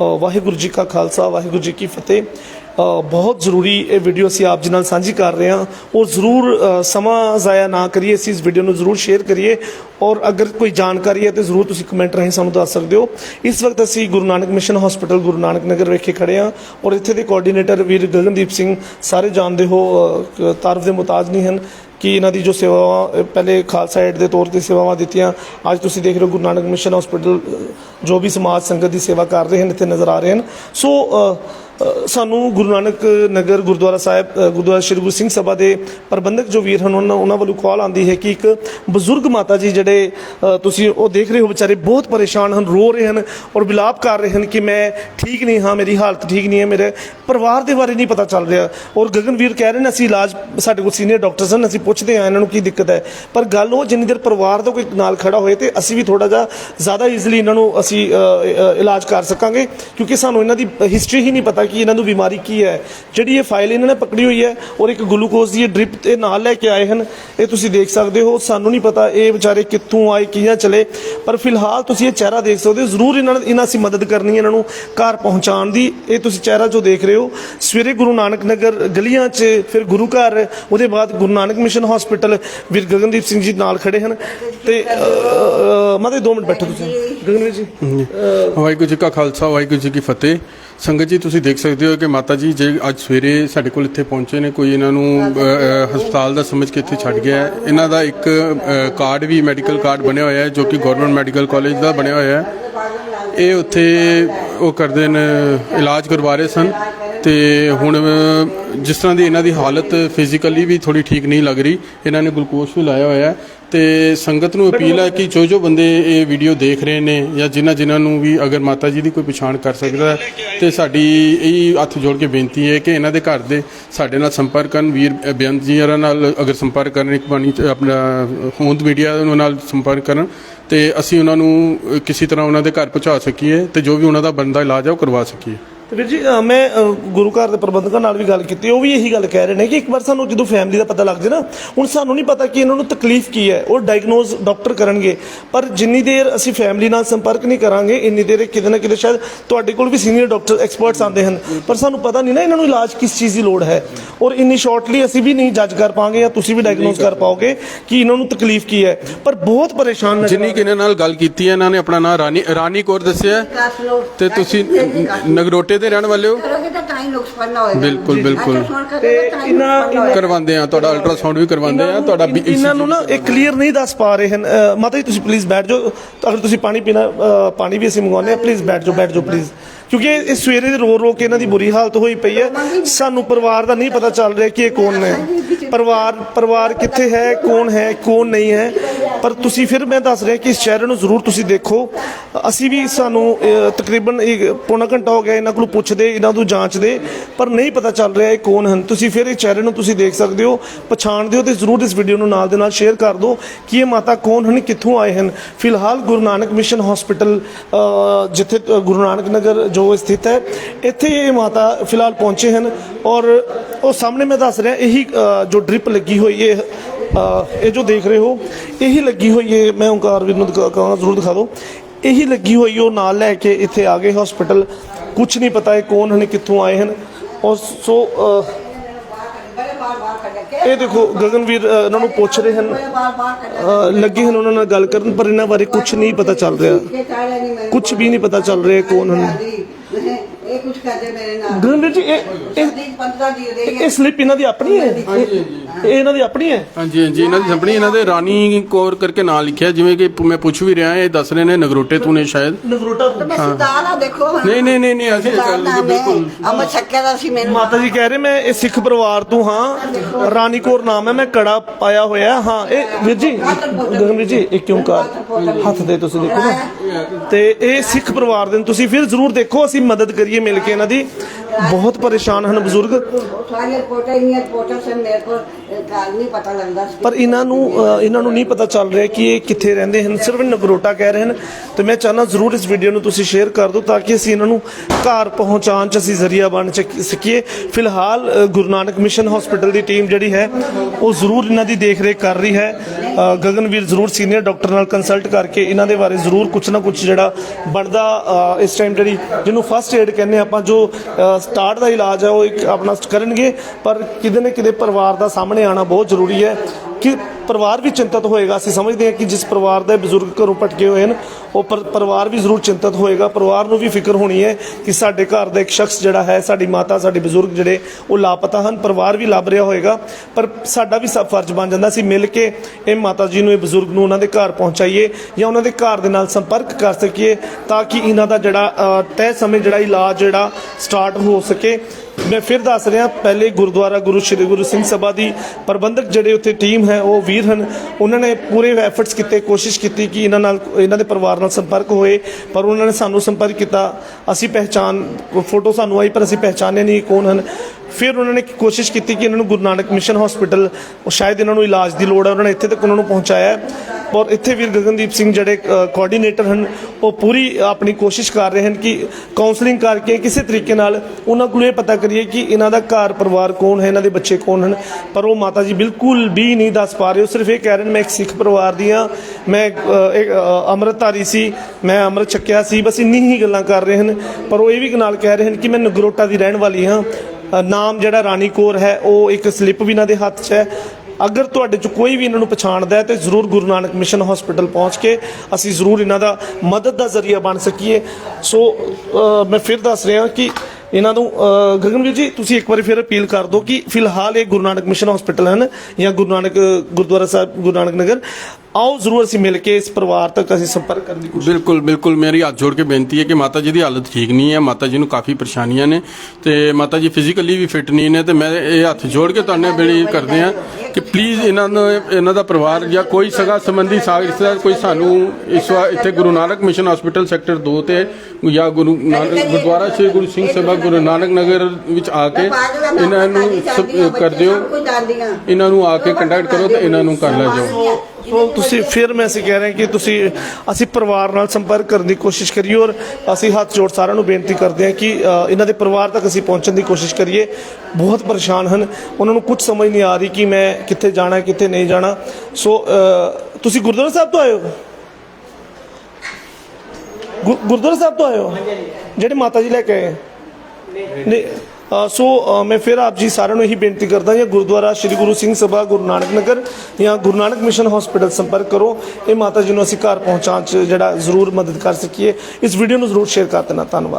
ਵਾਹਿਗੁਰੂ ਜੀ ਕਾ ਖਾਲਸਾ, ਵਾਹਿਗੁਰੂ ਜੀ ਕੀ ਫਤਿਹ। ਬਹੁਤ ਜ਼ਰੂਰੀ ਇਹ ਵੀਡੀਓ ਅਸੀਂ ਆਪ ਜੀ ਨਾਲ ਸਾਂਝੀ ਕਰ ਰਹੇ ਹਾਂ। ਔਰ ਜ਼ਰੂਰ ਸਮਾਂ ਜ਼ਾਇਆ ਨਾ ਕਰੀਏ ਅਸੀਂ ਇਸ ਵੀਡੀਓ ਨੂੰ ਜ਼ਰੂਰ ਸ਼ੇਅਰ ਕਰੀਏ। ਔਰ ਅਗਰ ਕੋਈ ਜਾਣਕਾਰੀ ਹੈ ਤੇ ਜ਼ਰੂਰ ਤੁਸੀਂ ਕਮੈਂਟ ਰਾਹੀਂ ਸਾਨੂੰ ਦੱਸ ਸਕਦੇ ਹੋ। ਇਸ ਵਕਤ ਅਸੀਂ ਗੁਰੂ ਨਾਨਕ ਮਿਸ਼ਨ ਹਸਪੀਟਲ ਗੁਰੂ ਨਾਨਕ ਨਗਰ ਵਿਖੇ ਖੜੇ ਹਾਂ। ਔਰ ਇੱਥੇ ਦੇ ਕੋਆਰਡੀਨੇਟਰ ਵੀਰ ਗਗਨਦੀਪ ਸਿੰਘ, ਸਾਰੇ ਜਾਣਦੇ ਹੋ ਤਾਰਫ ਦੇ ਮੁਤਾਜ ਨਹੀਂ ਹਨ। ਕਿ ਇਹਨਾਂ ਦੀ ਜੋ ਸੇਵਾਵਾਂ ਪਹਿਲੇ ਖਾਲਸਾ ਏਡ ਦੇ ਤੌਰ ਤੇ ਸੇਵਾਵਾਂ ਦਿੱਤੀਆਂ, ਅੱਜ ਤੁਸੀਂ ਦੇਖ ਰਹੇ ਹੋ ਗੁਰੂ ਨਾਨਕ ਮਿਸ਼ਨ ਹਸਪੀਟਲ ਜੋ ਵੀ ਸਮਾਜ ਸੰਗਤ ਦੀ ਸੇਵਾ ਕਰ ਰਹੇ ਹਨ, ਇੱਥੇ ਨਜ਼ਰ ਆ ਰਹੇ ਹਨ। ਸੋ ਸਾਨੂੰ ਗੁਰੂ ਨਾਨਕ ਨਗਰ ਗੁਰਦੁਆਰਾ ਸਾਹਿਬ ਗੁਰਦੁਆਰਾ ਸ਼੍ਰੀ ਗੁਰੂ ਸਿੰਘ ਸਭਾ ਦੇ ਪ੍ਰਬੰਧਕ ਜੋ ਵੀਰ ਹਨ, ਉਹਨਾਂ ਉਹਨਾਂ ਵੱਲੋਂ ਕਾਲ ਆਂਦੀ ਹੈ ਕਿ ਇੱਕ ਬਜ਼ੁਰਗ ਮਾਤਾ ਜੀ ਜਿਹੜੇ ਤੁਸੀਂ ਉਹ ਦੇਖ ਰਹੇ ਹੋ ਵਿਚਾਰੇ ਬਹੁਤ ਪਰੇਸ਼ਾਨ ਹਨ, ਰੋ ਰਹੇ ਹਨ ਔਰ ਬਿਲਾਪ ਕਰ ਰਹੇ ਹਨ ਕਿ ਮੈਂ ਠੀਕ ਨਹੀਂ ਹਾਂ, ਮੇਰੀ ਹਾਲਤ ਠੀਕ ਨਹੀਂ ਹੈ, ਮੇਰੇ ਪਰਿਵਾਰ ਦੇ ਬਾਰੇ ਨਹੀਂ ਪਤਾ ਚੱਲ ਰਿਹਾ। ਔਰ ਗਗਨਵੀਰ ਕਹਿ ਰਹੇ ਨੇ, ਅਸੀਂ ਇਲਾਜ ਸਾਡੇ ਕੋਲ ਸੀਨੀਅਰ ਡਾਕਟਰਸ ਹਨ, ਅਸੀਂ ਪੁੱਛਦੇ ਹਾਂ ਇਹਨਾਂ ਨੂੰ ਕੀ ਦਿੱਕਤ ਹੈ। ਪਰ ਗੱਲ ਉਹ ਜਿੰਨੀ ਦੇਰ ਪਰਿਵਾਰ ਦਾ ਕੋਈ ਨਾਲ ਖੜਾ ਹੋਏ ਤੇ ਅਸੀਂ ਵੀ ਥੋੜਾ ਜਿਹਾ ਜ਼ਿਆਦਾ ਈਜ਼ੀਲੀ ਇਹਨਾਂ ਨੂੰ ਅਸੀਂ ਇਲਾਜ ਕਰ ਸਕਾਂਗੇ, ਕਿਉਂਕਿ ਸਾਨੂੰ ਇਹਨਾਂ ਦੀ ਹਿਸਟਰੀ ਹੀ ਨਹੀਂ ਪਤਾ ਕਿ ਇਹਨਾਂ ਨੂੰ ਬਿਮਾਰੀ ਕੀ ਹੈ? ਜਿਹੜੀ ਇਹ ਫਾਈਲ ਇਹਨਾਂ ਨੇ ਪਕੜੀ ਹੋਈ ਹੈ ਔਰ ਇੱਕ ਗਲੂਕੋਜ਼ ਦੀ ਡ੍ਰਿਪ ਤੇ ਨਾਲ ਲੈ ਕੇ ਆਏ ਹਨ, ਇਹ ਤੁਸੀਂ ਦੇਖ ਸਕਦੇ ਹੋ। ਸਾਨੂੰ ਨਹੀਂ ਪਤਾ ਇਹ ਵਿਚਾਰੇ ਕਿੱਥੋਂ ਆਏ ਕਿਹਾਂ ਚਲੇ, ਪਰ ਫਿਲਹਾਲ ਤੁਸੀਂ ਇਹ ਚਿਹਰਾ ਦੇਖ ਸਕਦੇ ਹੋ। ਜ਼ਰੂਰ ਇਹਨਾਂ ਨੇ ਇਹਨਾਂ ਅਸੀਂ ਮਦਦ ਕਰਨੀ ਹੈ ਇਹਨਾਂ ਨੂੰ ਘਰ ਪਹੁੰਚਾਉਣ ਦੀ। ਇਹ ਤੁਸੀਂ ਚਿਹਰਾ ਜੋ ਦੇਖ ਰਹੇ ਹੋ, ਸਵੇਰੇ ਗੁਰੂ ਨਾਨਕ ਨਗਰ ਗਲੀਆਂ 'ਚ ਫਿਰ ਗੁਰੂ ਘਰ, ਉਹਦੇ ਬਾਅਦ ਗੁਰੂ ਨਾਨਕ ਮਿਸ਼ਨ ਹਸਪੀਟਲ ਵੀਰ ਗਗਨਦੀਪ ਸਿੰਘ ਜੀ ਨਾਲ ਖੜੇ ਹਨ। ਤੇ ਮਾਤੇ 2 ਮਿੰਟ ਬੈਠੋ ਤੁਸੀਂ। ਗਗਨਵੀਰ ਜੀ। ਵਾਹਿਗੁਰੂ ਜੀ ਕਾ ਖਾਲਸਾ, ਵਾਹਿਗੁਰੂ ਜੀ ਕੀ ਫਤਿਹ। ਸੰਗਤ ਜੀ, ਤੁਸੀਂ ਦੇਖ ਸਕਦੇ ਹੋ ਕਿ ਮਾਤਾ ਜੀ, ਜੇ ਅੱਜ ਸਵੇਰੇ ਸਾਡੇ ਕੋਲ ਇੱਥੇ ਪਹੁੰਚੇ ਨੇ, ਕੋਈ ਇਹਨਾਂ ਨੂੰ ਹਸਪਤਾਲ ਦਾ ਸਮਝ ਕੇ ਇੱਥੇ ਛੱਡ ਗਿਆ ਇਹਨਾਂ ਦਾ ਇੱਕ ਕਾਰਡ ਵੀ, ਮੈਡੀਕਲ ਕਾਰਡ ਬਣਿਆ ਹੋਇਆ ਹੈ, ਜੋ ਕਿ ਗਵਰਨਮੈਂਟ ਮੈਡੀਕਲ ਕਾਲਜ ਦਾ ਬਣਿਆ ਹੋਇਆ ਹੈ। ਇਹ ਉੱਥੇ ਉਹ ਕਰਦੇ ਨੇ, ਇਲਾਜ ਕਰਵਾ ਰਹੇ ਸਨ। ਤੇ ਹੁਣ, ਜਿਸ ਤਰ੍ਹਾਂ ਦੀ ਇਹਨਾਂ ਦੀ ਹਾਲਤ ਫਿਜ਼ੀਕਲੀ ਵੀ ਥੋੜੀ ਠੀਕ ਨਹੀਂ ਲੱਗ ਰਹੀ, ਇਹਨਾਂ ਨੇ ਗਲੂਕੋਜ਼ ਵੀ ਲਾਇਆ ਹੋਇਆ ਤੇ ਸੰਗਤ ਨੂੰ ਅਪੀਲ ਹੈ ਕਿ ਜੋ ਜੋ ਬੰਦੇ ਇਹ ਵੀਡੀਓ ਦੇਖ ਰਹੇ ਨੇ ਜਾਂ ਜਿਨ੍ਹਾਂ ਜਿਨ੍ਹਾਂ ਨੂੰ ਵੀ ਅਗਰ ਮਾਤਾ ਜੀ ਦੀ ਕੋਈ ਪਛਾਣ ਕਰ ਸਕਦਾ ਹੈ ਤੇ ਸਾਡੀ ਇਹ ਹੱਥ ਜੋੜ ਕੇ ਬੇਨਤੀ ਹੈ ਕਿ ਇਹਨਾਂ ਦੇ ਘਰ ਦੇ ਸਾਡੇ ਨਾਲ ਸੰਪਰਕ ਕਰਨ ਵੀਰ ਬੇਅੰਤ ਜੀ ਹੋਰਾਂ ਨਾਲ ਅਗਰ ਸੰਪਰਕ ਕਰਨ ਇੱਕ ਬਾਣੀ ਆਪਣਾ ਹੋਂਦ ਮੀਡੀਆ ਉਹਨਾਂ ਨਾਲ ਸੰਪਰਕ ਕਰਨ ਤੇ ਅਸੀਂ ਉਹਨਾਂ ਨੂੰ ਕਿਸੇ ਤਰ੍ਹਾਂ ਉਹਨਾਂ ਦੇ ਘਰ ਪਹੁੰਚਾ ਸਕੀਏ ਤੇ ਜੋ ਵੀ ਉਹਨਾਂ ਦਾ ਬੰਦਾ ਇਲਾਜ ਹੈ ਉਹ ਕਰਵਾ ਸਕੀਏ। ਤੇ ਵੀਰ ਜੀ ਅ, ਮੈਂ ਅ, ਗੁਰੂ ਘਰ ਦੇ ਪ੍ਰਬੰਧਕਾਂ ਨਾਲ ਵੀ ਗੱਲ ਕੀਤੀ ਉਹ ਵੀ ਇਹੀ ਗੱਲ ਕਹਿ ਰਹੇ ਨੇ ਕਿ ਇੱਕ ਵਾਰ ਸਾਨੂੰ ਜਦੋਂ ਫੈਮਿਲੀ ਦਾ ਪਤਾ ਲੱਗ ਜੇ ਨਾ ਹੁਣ ਸਾਨੂੰ ਨਹੀਂ ਪਤਾ ਕਿ ਇਹਨਾਂ ਨੂੰ ਤਕਲੀਫ ਕੀ ਹੈ ਉਹ ਡਾਇਗਨੋਸ ਡਾਕਟਰ ਕਰਨਗੇ। ਪਰ ਜਿੰਨੀ ਦੇਰ ਅਸੀਂ ਫੈਮਿਲੀ ਨਾਲ ਸੰਪਰਕ ਨਹੀਂ ਕਰਾਂਗੇ ਇੰਨੀ ਦੇਰ ਇਹ ਕਿਤੇ ਨਾ ਕਿਤੇ ਸ਼ਾਇਦ ਤੁਹਾਡੇ ਕੋਲ ਵੀ ਸੀਨੀਅਰ ਡਾਕਟਰ ਐਕਸਪਰਟਸ ਆਉਂਦੇ ਹਨ। ਪਰ ਸਾਨੂੰ ਪਤਾ ਨਹੀਂ ਨਾ ਇਹਨਾਂ ਨੂੰ ਇਲਾਜ ਕਿਸ ਚੀਜ਼ ਦੀ ਲੋੜ ਹੈ। ਔਰ ਇੰਨੀ ਸ਼ਾਰਟਲੀ ਅਸੀਂ ਵੀ ਨਹੀਂ ਜੱਜ ਕਰ ਪਾਵਾਂਗੇ ਜਾਂ ਤੁਸੀਂ ਵੀ ਡਾਇਗਨੋਸ ਕਰ ਪਾਓਗੇ ਕਿ ਇਹਨਾਂ ਨੂੰ ਤਕਲੀਫ ਕੀ ਹੈ। ਪਰ ਬਹੁਤ ਪਰੇਸ਼ਾਨ ਨਜ਼ਰ ਜਿੰਨੀ ਕਿ ਇਹਨਾਂ ਨਾਲ ਗੱਲ ਕੀਤੀ ਹੈ ਇਹਨਾਂ ਨੇ ਆਪਣਾ ਨਾਮ ਰਾਣੀ ਰਾਣੀ ਕੌਰ ਦੱਸਿਆ ਹੈ। ਤੇ ਤੁਸੀਂ ਨਗਰੋਟੇ ਦੇ ਰਹਿਣ ਵਾਲੇ ਹੋ? ਕਰੋਗੇ ਤਾਂ ਤਾਂ ਹੀ ਲੋਕ ਸਪੰਨਾ ਹੋਏਗਾ। ਬਿਲਕੁਲ, ਬਿਲਕੁਲ। ਤੇ ਇਹਨਾਂ- ਕਰਵਾਉਂਦੇ ਆ ਤੁਹਾਡਾ ਅਲਟਰਾਸਾਊਂਡ ਵੀ ਕਰਵਾਉਂਦੇ ਆ ਤੁਹਾਡਾ ਵੀ ਇਹਨਾਂ ਨੂੰ ਨਾ ਇਹ ਕਲੀਅਰ ਨਹੀਂ ਦੱਸ ਪਾ ਰਹੇ ਹਨ। ਅ, ਮਾਤਾ ਜੀ ਤੁਸੀਂ ਪਲੀਜ਼ ਬੈਠ ਜਾਓ। ਅਗਰ ਤੁਸੀਂ ਪਾਣੀ ਪੀਣਾ ਅ, ਪਾਣੀ ਵੀ ਅਸੀਂ ਮੰਗਵਾਉਂਦੇ ਆ ਪਲੀਜ਼ ਬੈਠ ਜਾਓ ਬੈਠ ਜਾਓ ਪਲੀਜ਼ ਕਿਉਂਕਿ ਇਹ ਇਹ ਸਵੇਰੇ ਦੇ ਰੋ ਰੋ ਕੇ ਇਹਨਾਂ ਦੀ ਬੁਰੀ ਹਾਲਤ ਹੋਈ ਪਈ ਹੈ। ਸਾਨੂੰ ਪਰਿਵਾਰ ਦਾ ਨਹੀਂ ਪਤਾ ਚੱਲ ਰਿਹਾ ਕਿ ਇਹ ਕੌਣ ਨੇ। ਪਰਿਵਾਰ ਪਰਿਵਾਰ ਕਿੱਥੇ ਹੈ ਕੌਣ ਹੈ ਕੌਣ ਨਹੀਂ ਹੈ। ਪਰ ਤੁਸੀਂ ਫਿਰ ਮੈਂ ਦੱਸ ਰਿਹਾ ਕਿ ਇਸ ਚਿਹਰੇ ਨੂੰ ਜ਼ਰੂਰ ਤੁਸੀਂ ਦੇਖੋ। ਅਸੀਂ ਵੀ ਸਾਨੂੰ ਤਕਰੀਬਨ ਇੱਕ ਪੌਣਾ ਘੰਟਾ ਹੋ ਗਿਆ ਇਹਨਾਂ ਕੋਲ ਪੁੱਛਦੇ, ਇਹਨਾਂ ਤੋਂ ਜਾਂਚਦੇ, ਪਰ ਨਹੀਂ ਪਤਾ ਚੱਲ ਰਿਹਾ ਇਹ ਕੌਣ ਹਨ। ਤੁਸੀਂ ਫਿਰ ਇਹ ਚਿਹਰੇ ਨੂੰ ਤੁਸੀਂ ਦੇਖ ਸਕਦੇ ਹੋ ਪਛਾਣਦੇ ਹੋ ਤੇ ਜ਼ਰੂਰ ਇਸ ਵੀਡੀਓ ਨੂੰ ਨਾਲ ਦੇ ਨਾਲ ਸ਼ੇਅਰ ਕਰ ਦਿਓ ਕਿ ਇਹ ਮਾਤਾ ਕੌਣ ਹਨ, ਕਿੱਥੋਂ ਆਏ ਹਨ। ਫਿਲਹਾਲ ਗੁਰੂ ਨਾਨਕ ਮਿਸ਼ਨ ਹਸਪੀਟਲ ਜਿੱਥੇ ਗੁਰੂ ਨਾਨਕ ਨਗਰ ਜੋ ਸਥਿਤ ਹੈ, ਇੱਥੇ ਇਹ ਮਾਤਾ ਫਿਲਹਾਲ ਪਹੁੰਚੇ ਹਨ। ਔਰ ਉਹ ਸਾਹਮਣੇ ਮੈਂ ਦੱਸ ਰਿਹਾ, ਇਹੀ ਜੋ ਡ੍ਰਿਪ ਲੱਗੀ ਹੋਈ ਹੈ ਇਹ ਜੋ ਦੇਖ ਰਹੇ ਹੋ, ਇਹੀ ਲੱਗੀ ਹੋਈ ਹੈ ਮੈਂ ਓਂਕਾਰ ਵੀਰ ਨੂੰ ਦਿਖਾ- ਜ਼ਰੂਰ ਦਿਖਾ ਦਿਓ। ਇਹੀ ਲੱਗੀ ਹੋਈ ਉਹ ਨਾਲ ਲੈ ਕੇ ਇੱਥੇ ਆ ਗਏ ਹਸਪੀਟਲ ਕੁਝ ਨਹੀਂ ਪਤਾ ਇਹ ਕੌਣ ਹਨ ਕਿੱਥੋਂ ਆਏ ਹਨ। ਔਰ ਸੋ ਇਹ ਦੇਖੋ ਗਗਨਵੀਰ ਇਹਨਾਂ ਨੂੰ ਪੁੱਛ ਰਹੇ ਹਨ। ਲੱਗੇ ਹਨ ਉਹਨਾਂ ਨਾਲ ਗੱਲ ਕਰਨ, ਪਰ ਇਹਨਾਂ ਬਾਰੇ ਕੁਝ ਨਹੀਂ ਪਤਾ ਚੱਲ ਰਿਹਾ। ਕੁਝ ਵੀ ਨਹੀਂ ਪਤਾ ਚੱਲ ਰਿਹਾ ਕੌਣ ਹਨ। ਇਹ ਕੁਝ ਕਰਦੇ ਮੇਰੇ ਨਾਲ। ਗਗਨਵੀਰ ਜੀ ਇਹ ਇਹ- ਦੀ 15 ਦੀ ਦੇ ਇਹ ਸਲਿੱਪ ਇਹਨਾਂ ਦੀ ਆਪਣੀ ਹੈ? ਇਹ ਇਹ ਇਹਨਾਂ ਦੀ ਆਪਣੀ ਹੈ? ਹਾਂਜੀ ਹਾਂਜੀ ਇਹਨਾਂ ਦੀ ਕੰਪਨੀ ਇਹਨਾਂ ਦੇ ਰਾਣੀ ਕੌਰ ਕਰਕੇ ਨਾਂ ਲਿਖਿਆ ਜਿਵੇਂ ਕਿ ਮੈਂ ਪੁੱਛ ਵੀ ਰਿਹਾ ਇਹ ਦੱਸ ਰਹੇ ਨੇ ਨਗਰੋਟੇ ਤੋਂ ਨੇ ਸ਼ਾਇਦ। ਨਗਰੋਟਾ ਮੈਂ ਸਰਦਾਰ ਆ ਦੇਖੋ। ਨਹੀਂ ਨਹੀਂ ਨਹੀਂ ਨਹੀਂ ਅਸੀਂ ਗੱਲ ਨਹੀਂ ਬਿਲਕੁਲ ਅਮਰ ਛੱਕਿਆ ਦਾ ਸੀ ਮੈਨੂੰ। ਮਾਤਾ ਜੀ ਕਹਿ ਰਹੇ ਮੈਂ ਇਹ ਸਿੱਖ ਪਰਿਵਾਰ ਤੋਂ ਹਾਂ। ਰਾਣੀ ਕੌਰ ਨਾਮ ਹੈ ਮੈਂ ਕੜਾ ਪਾਇਆ ਹੋਇਆ ਹਾਂ। ਇਹ ਵੀਰ ਜੀ ਗਗਨਵੀਰ ਜੀ ਇੱਕ ਕਿਉਂ ਕਾਰ? ਹੱਥ ਦੇ ਤੁਸੀਂ ਦੇਖੋ ਨਾ। ਤੇ ਇਹ ਸਿੱਖ ਪਰਿਵਾਰ ਦੇ ਨੇ। ਤੁਸੀਂ ਫਿਰ ਜ਼ਰੂਰ ਦੇਖੋ ਅਸੀਂ ਮਦਦ ਕਰੀਏ। ਮਿਲ ਕੇ ਇਹਨਾਂ ਦੀ ਬਹੁਤ ਪਰੇਸ਼ਾਨ ਹਨ ਬਜ਼ੁਰਗ। ਸਾਰੀਆਂ ਰਿਪੋਰਟਾਂ ਇੰਨੀਆਂ ਰਿਪੋਰਟਾਂ ਸਨ ਮੇਰੇ ਕੋਲ ਇਹ ਗੱਲ ਨਹੀਂ ਪਤਾ ਲੱਗਦਾ ਸੀ। ਪਰ ਇਹਨਾਂ ਨੂੰ ਅ, ਇਹਨਾਂ ਨੂੰ ਨਹੀਂ ਪਤਾ ਚੱਲ ਰਿਹਾ ਕਿ ਇਹ ਕਿੱਥੇ ਰਹਿੰਦੇ ਹਨ। ਸਿਰਫ ਨਗਰੋਟਾ ਕਹਿ ਰਹੇ ਹਨ। ਤੇ ਮੈਂ ਚਾਹਨਾ ਜ਼ਰੂਰ ਇਸ ਵੀਡੀਓ ਨੂੰ ਤੁਸੀਂ ਸ਼ੇਅਰ ਕਰ ਦਿਓ ਤਾਂ ਕਿ ਅਸੀਂ ਇਹਨਾਂ ਨੂੰ ਘਰ ਪਹੁੰਚਾਉਣ ਚ ਅਸੀਂ ਜ਼ਰੀਆ ਬਣ ਸਕ- ਸਕੀਏ। ਫਿਲਹਾਲ ਅ, ਗੁਰੂ ਨਾਨਕ ਮਿਸ਼ਨ ਹਸਪੀਟਲ ਦੀ ਟੀਮ ਜਿਹੜੀ ਹੈ ਉਹ ਜ਼ਰੂਰ ਇਹਨਾਂ ਦੀ ਦੇਖ ਰੇਖ ਕਰ ਰਹੀ ਹੈ। ਗਗਨਵੀਰ ਜ਼ਰੂਰ ਸੀਨੀਅਰ ਡਾਕਟਰ ਨਾਲ ਕੰਸਲਟ ਕਰਕੇ ਇਹਨਾਂ ਦੇ ਬਾਰੇ ਜ਼ਰੂਰ ਕੁਝ ਨਾ ਕੁਝ ਜਿਹੜਾ ਬਣਦਾ ਇਸ ਟਾਈਮ ਜਿਹੜੀ ਜਿਹਨੂੰ ਫਸਟ ਏਡ ਕਹਿੰਦੇ ਆਪਾਂ, ਜੋ ਸਟਾਰਟ ਦਾ ਇਲਾਜ ਹੈ, ਉਹ ਇੱਕ ਆਪਣਾ ਕਰਨਗੇ, ਪਰ ਕਿਤੇ ਨਾ ਕਿਤੇ ਪਰਿਵਾਰ ਦਾ ਸਾਹਮਣੇ ਆਣਾ ਬਹੁਤ ਜ਼ਰੂਰੀ ਹੈ। ਕਿ ਪਰਿਵਾਰ ਵੀ ਚਿੰਤਤ ਹੋਏਗਾ? ਅਸੀਂ ਸਮਝਦੇ ਹਾਂ ਕਿ ਜਿਸ ਪਰਿਵਾਰ ਦੇ ਬਜ਼ੁਰਗ ਘਰੋਂ ਭਟਕੇ ਹੋਏ ਹਨ, ਉਹ ਪਰਿਵਾਰ ਵੀ ਜ਼ਰੂਰ ਚਿੰਤਤ ਹੋਏਗਾ। ਪਰਿਵਾਰ ਨੂੰ ਵੀ ਫਿਕਰ ਹੋਣੀ ਹੈ ਕਿ ਸਾਡੇ ਘਰ ਦਾ ਇੱਕ ਸ਼ਖਸ ਜਿਹੜਾ ਹੈ, ਸਾਡੀ ਮਾਤਾ, ਸਾਡੇ ਬਜ਼ੁਰਗ ਜਿਹੜੇ, ਉਹ ਲਾਪਤਾ ਹਨ। ਪਰਿਵਾਰ ਵੀ ਲੱਭ ਰਿਹਾ ਹੋਏਗਾ, ਪਰ ਸਾਡਾ ਵੀ ਸਭ ਫਰਜ਼ ਬਣ ਜਾਂਦਾ ਸੀ ਮਿਲ ਕੇ ਇਹ ਮਾਤਾ ਜੀ ਨੂੰ, ਇਹ ਬਜ਼ੁਰਗ ਨੂੰ ਉਹਨਾਂ ਦੇ ਘਰ ਪਹੁੰਚਾਈਏ ਜਾਂ ਉਹਨਾਂ ਦੇ ਘਰ ਦੇ ਨਾਲ ਸੰਪਰਕ ਕਰ ਸਕੀਏ, ਤਾਂ ਕਿ ਇਹਨਾਂ ਦਾ ਜਿਹੜਾ ਤੈਅ ਸਮੇਂ ਜਿਹੜਾ ਇਲਾਜ ਜਿਹੜਾ ਸਟਾਰਟ ਹੋ ਸਕੇ। ਮੈਂ ਫਿਰ ਦੱਸ ਰਿਹਾ, ਪਹਿਲੇ ਗੁਰਦੁਆਰਾ ਗੁਰੂ ਸ਼੍ਰੀ ਗੁਰੂ ਸਿੰਘ ਸਭਾ ਦੀ ਪ੍ਰਬੰਧਕ ਜਿਹੜੇ ਉੱਥੇ ਟੀਮ ਹੈ, ਉਹ ਵੀਰ ਹਨ। ਉਹਨਾਂ ਨੇ ਪੂਰੇ ਐਫਰਟਸ ਕੀਤੇ, ਕੋਸ਼ਿਸ਼ ਕੀਤੀ ਕਿ ਇਹਨਾਂ ਨਾਲ, ਇਹਨਾਂ ਦੇ ਪਰਿਵਾਰ ਨਾਲ ਸੰਪਰਕ ਹੋਏ, ਪਰ ਉਹਨਾਂ ਨੇ ਸਾਨੂੰ ਸੰਪਰਕ ਕੀਤਾ। ਅਸੀਂ ਪਹਿਚਾਨ ਫੋਟੋ ਸਾਨੂੰ ਆਈ, ਪਰ ਅਸੀਂ ਪਹਿਚਾਨੇ ਨਹੀਂ ਕੌਣ ਹਨ। ਫਿਰ ਉਹਨਾਂ ਨੇ ਕੋਸ਼ਿਸ਼ ਕੀਤੀ ਕਿ ਇਹਨਾਂ ਨੂੰ ਗੁਰੂ ਨਾਨਕ ਮਿਸ਼ਨ ਹਸਪੀਟਲ ਸ਼ਾਇਦ ਇਹਨਾਂ ਨੂੰ ਇਲਾਜ ਦੀ ਲੋੜ ਹੈ, ਉਹਨਾਂ ਨੇ ਇੱਥੇ ਤੱਕ ਉਹਨਾਂ ਨੂੰ ਪਹੁੰਚਾਇਆ। ਔਰ ਇੱਥੇ ਵੀਰ ਗਗਨਦੀਪ ਸਿੰਘ ਜਿਹੜੇ ਕੋਆਰਡੀਨੇਟਰ ਹਨ, ਉਹ ਪੂਰੀ ਆਪਣੀ ਕੋਸ਼ਿਸ਼ ਕਰ ਰਹੇ ਹਨ ਕਿ ਕਾਉਂਸਲਿੰਗ ਕਰਕੇ ਕਿਸੇ ਤਰੀਕੇ ਨਾਲ ਉਹਨਾਂ ਕੋਲ ਇਹ ਪਤਾ ਕਰੀਏ ਕਿ ਇਹਨਾਂ ਦਾ ਘਰ ਪਰਿਵਾਰ ਕੌਣ ਹੈ, ਇਹਨਾਂ ਦੇ ਬੱਚੇ ਕੌਣ ਹਨ। ਪਰ ਉਹ ਮਾਤਾ ਜੀ ਬਿਲਕੁਲ ਵੀ ਨਹੀਂ ਦੱਸ ਪਾ ਰਹੇ। ਉਹ ਸਿਰਫ ਇਹ ਕਹਿ ਰਹੇ ਮੈਂ ਇੱਕ ਸਿੱਖ ਪਰਿਵਾਰ ਦੀ ਹਾਂ, ਮੈਂ ਇੱਕ ਅੰਮ੍ਰਿਤਧਾਰੀ ਸੀ, ਮੈਂ ਅੰਮ੍ਰਿਤ ਛਕਿਆ ਸੀ, ਬਸ ਇੰਨੀ ਹੀ ਗੱਲਾਂ ਕਰ ਰਹੇ ਹਨ। ਪਰ ਉਹ ਇਹ ਵੀ ਨਾਲ ਕਹਿ ਰਹੇ ਹਨ ਕਿ ਮੈਂ ਨਗਰੋਟਾ ਦੀ ਰਹਿਣ ਵਾਲੀ ਹਾਂ। ਨਾਮ ਜਿਹੜਾ ਰਾਣੀ ਕੌਰ ਹੈ, ਉਹ ਇੱਕ ਸਲਿੱਪ ਵੀ ਇਹਨਾਂ ਦੇ ਹੱਥ 'ਚ ਹੈ। ਅਗਰ ਤੁਹਾਡੇ ਚ ਕੋਈ ਵੀ ਇਹਨਾਂ ਨੂੰ ਪਛਾਣਦਾ ਹੈ, ਤੇ ਜ਼ਰੂਰ ਗੁਰੂ ਨਾਨਕ ਮਿਸ਼ਨ ਹਸਪੀਟਲ ਪਹੁੰਚ ਕੇ ਅਸੀਂ ਜ਼ਰੂਰ ਇਹਨਾਂ ਦਾ ਮਦਦ ਦਾ ਜ਼ਰੀਆ ਬਣ ਸਕੀਏ। ਸੋ ਮੈਂ ਫਿਰ ਦੱਸ ਰਿਹਾ ਕਿ ਇਹਨਾਂ ਨੂੰ ਗਗਨਵੀਰ ਜੀ, ਤੁਸੀਂ ਇੱਕ ਵਾਰੀ ਫਿਰ ਅਪੀਲ ਕਰ ਦਿਓ ਕਿ ਫਿਲਹਾਲ ਇਹ ਗੁਰੂ ਨਾਨਕ ਮਿਸ਼ਨ ਹਸਪੀਟਲ ਹਨ ਜਾਂ ਗੁਰੂ ਨਾਨਕ, ਗੁਰਦੁਆਰਾ ਸਾਹਿਬ, ਗੁਰੂ ਨਾਨਕ ਨਗਰ, ਆਓ ਜ਼ਰੂਰ ਅਸੀਂ ਮਿਲ ਕੇ ਇਸ ਪਰਿਵਾਰ ਤੱਕ ਅਸੀਂ ਸੰਪਰਕ ਕਰਨ ਦੀ ਕੋਸ਼ਿਸ਼ ਬਿਲਕੁਲ ਬਿਲਕੁਲ, ਮੇਰੀ ਹੱਥ ਜੋੜ ਕੇ ਬੇਨਤੀ ਹੈ ਕਿ ਮਾਤਾ ਜੀ ਦੀ ਹਾਲਤ ਠੀਕ ਨਹੀਂ ਹੈ, ਮਾਤਾ ਜੀ ਨੂੰ ਕਾਫੀ ਪਰੇਸ਼ਾਨੀਆਂ ਨੇ, ਤੇ ਮਾਤਾ ਜੀ ਫਿਜ਼ੀਕਲੀ ਵੀ ਫਿਟ ਨਹੀਂ ਨੇ, ਤੇ ਮੈਂ ਇਹ ਹੱਥ ਜੋੜ ਕੇ ਤੁਹਾਨੂੰ ਬੇੜੀ ਕਰਦੇ ਆ ਕਿ ਪਲੀਜ਼ ਇਹਨਾਂ ਨੂੰ ਇਹਨਾਂ ਦਾ ਪਰਿਵਾਰ ਜਾਂ ਕੋਈ ਸਗਾ ਸੰਬੰਧੀ ਸਾਗ ਰਿਸ਼ਤੇਦਾਰ ਕੋਈ ਸਾਨੂੰ ਇਸ ਵਾਰ ਇੱਥੇ Guru Nanak mission hospital sector 2 ਤੇ ਜਾਂ ਗੁਰੂ ਨਾਨਕ ਗੁਰਦੁਆਰਾ ਸ੍ਰੀ ਗੁਰੂ ਸਿੰਘ ਸਭਾ ਗੁਰੂ ਨਾਨਕ ਨਗਰ ਵਿੱਚ ਆ ਕੇ ਇਹਨਾਂ ਨੂੰ ਕਰ ਦਿਓ। ਇਹਨਾਂ ਨੂੰ ਆ ਕੇ ਕੰਟੈਕਟ ਕਰੋ ਤੇ ਇਹਨਾਂ ਨੂੰ ਕਰ ਲੈ ਜਾਓ। ਸੋ ਤੁਸੀਂ ਫਿਰ ਮੈਂ ਅਸੀਂ ਕਹਿ ਰਹੇ ਕਿ ਤੁਸੀਂ, ਅਸੀਂ ਪਰਿਵਾਰ ਨਾਲ ਸੰਪਰਕ ਕਰਨ ਦੀ ਕੋਸ਼ਿਸ਼ ਕਰੀਏ ਔਰ ਅਸੀਂ ਹੱਥ ਜੋੜ ਸਾਰਿਆਂ ਨੂੰ ਬੇਨਤੀ ਕਰਦੇ ਹਾਂ ਕਿ ਇਹਨਾਂ ਦੇ ਪਰਿਵਾਰ ਤੱਕ ਅਸੀਂ ਪਹੁੰਚਣ ਦੀ ਕੋਸ਼ਿਸ਼ ਕਰੀਏ। ਬਹੁਤ ਪਰੇਸ਼ਾਨ ਹਨ। ਉਹਨਾਂ ਨੂੰ ਕੁਝ ਸਮਝ ਨਹੀਂ ਆ ਰਹੀ ਕਿ ਮੈਂ ਕਿੱਥੇ ਜਾਣਾ, ਕਿੱਥੇ ਨਹੀਂ ਜਾਣਾ। ਸੋ ਤੁਸੀਂ ਗੁਰਦੁਆਰਾ ਸਾਹਿਬ ਤੋਂ ਆਏ ਹੋ? ਗੁ- ਗੁਰਦੁਆਰਾ ਸਾਹਿਬ ਤੋਂ ਆਏ ਹੋ? ਜਿਹੜੇ ਮਾਤਾ ਜੀ ਲੈ ਕੇ ਆਏ? ਨਹੀਂ। ਸੋ ਮੈਂ ਫਿਰ ਆਪ ਜੀ ਸਾਰਿਆਂ ਨੂੰ ਇਹੀ ਬੇਨਤੀ ਕਰਦਾ ਜਾਂ ਗੁਰਦੁਆਰਾ ਸ੍ਰੀ ਗੁਰੂ ਸਿੰਘ ਸਭਾ, ਗੁਰੂ ਨਾਨਕ ਨਗਰ ਜਾਂ ਗੁਰੂ ਨਾਨਕ ਮਿਸ਼ਨ ਹਸਪੀਟਲ ਸੰਪਰਕ ਕਰੋ। ਇਹ ਮਾਤਾ ਜੀ ਨੂੰ ਅਸੀਂ ਘਰ ਪਹੁੰਚਾਉਣ ਚ ਜਿਹੜਾ ਜ਼ਰੂਰ ਮਦਦ ਕਰ ਸਕੀਏ। ਇਸ ਵੀਡੀਓ ਨੂੰ ਜ਼ਰੂਰ ਸ਼ੇਅਰ ਕਰ ਦੇਣਾ। ਧੰਨਵਾਦ।